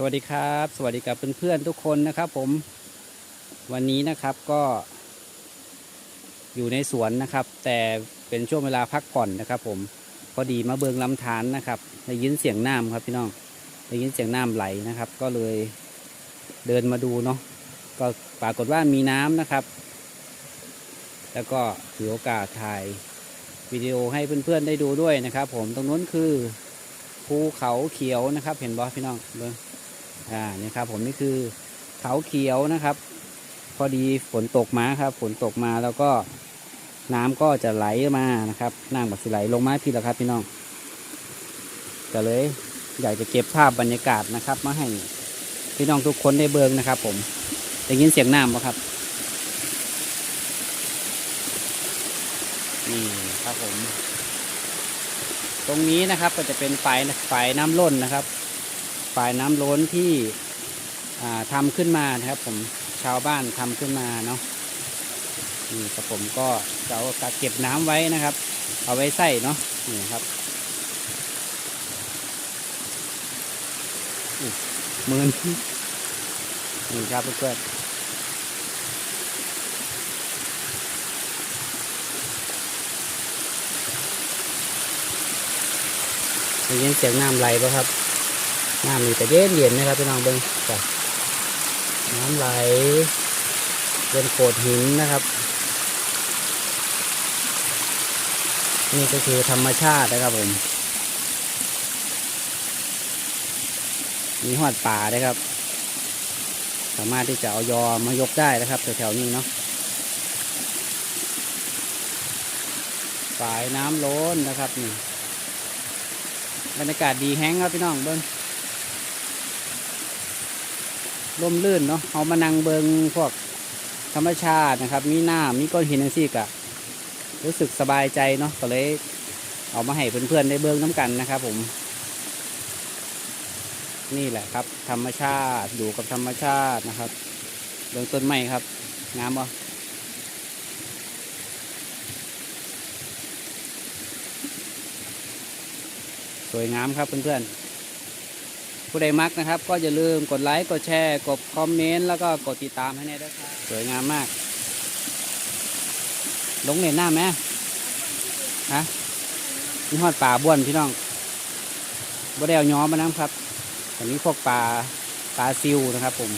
สวัสดีครับ สวัสดีกับเพื่อนๆทุกคนนะครับผมวันนี้นะครับก็อยู่ในสวนนะครับ แต่เป็นช่วงเวลาพักผ่อนนะครับ ผมพอดีมาเบิงลำธารนะครับได้ยินเสียงน้ำครับพี่น้องได้ยินเสียงน้ำไหลนะครับ ก็เลยเดินมาดูเนาะก็ปรากฏว่ามีน้ำนะครับ แล้วก็ถือโอกาสถ่ายวิดีโอให้เพื่อนๆได้ดูด้วยนะครับ ผมตรงนู้นคือภูเขาเขียวนะครับ เห็นบอพี่น้องเบิ้ง อ่านี่ครับผมนี่คือเขาเขียวนะครับ พอดีฝนตกมาครับ ฝนตกมาแล้วก็น้ำก็จะไหลมานะครับน้ำก็สิไหลลงมาพี่ละครับ พี่น้องก็เลยอยากจะเก็บภาพบรรยากาศนะครับ มาให้พี่น้องทุกคนได้เบิงนะครับ ผมได้ยินเสียงน้ำปะครับนี่ครับผม ตรงนี้นะครับก็จะเป็นฝายฝายน้ำล้นนะครับ ฝ่ายน้ำล้นที่อ่าทำขึ้นมานะครับผมชาวบ้านทำขึ้นมาเนาะนี่ครับผมก็จะเอากักเก็บน้ำไว้นะครับ เอาไว้ใส่เนาะนี่ครับมือนนี่ครับเพื่อนได้ยินเสียงน้ำไหลป่ะครับ น้ำมีแต่เย็นเย็นนะครับพี่น้องเบิ้งจ้ะน้ำไหลเป็นโขดหินนะครับ นี่ก็คือธรรมชาตินะครับผม มีหอดป่าด้ครับ สามารถที่จะเอายอมายกได้นะครับแถวๆนี้เนาะฝายน้ำล้นนะครับนี่บรรยากาศดีแห้งครับพี่น้องเบิ้ง ร่มรื่นเนาะเอามานั่งเบิงพวกธรรมชาตินะครับ มีน้ำมีก้อนหินนั่นสิกะรู้สึกสบายใจเนาะก็เลยเอามาให้เพื่อนๆได้เบิงน้ำกันนะครับผม นี่แหละครับ ธรรมชาติอยู่กับธรรมชาตินะครับเบิงต้นไม้ครับงามบ่สวยงามครับเพื่อนๆ ผู้ใดมักนะครับ ก็อย่าลืมกดไลค์กดแชร์กดคอมเมนต์แล้วก็กดติดตามให้แน่ด้วยครับสวยงามมากลงเน็ตหน้าไหมฮะนี่ฮอดป่าบ้วนพี่น้องบ่ได้เอาย้อมมาน้ำครับอันนี้พวกปลาปลาซิวนะครับ ผม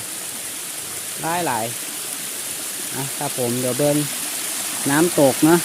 หลายหลายนะครับผมเดี๋ยวเบินน้ำตกเนาะ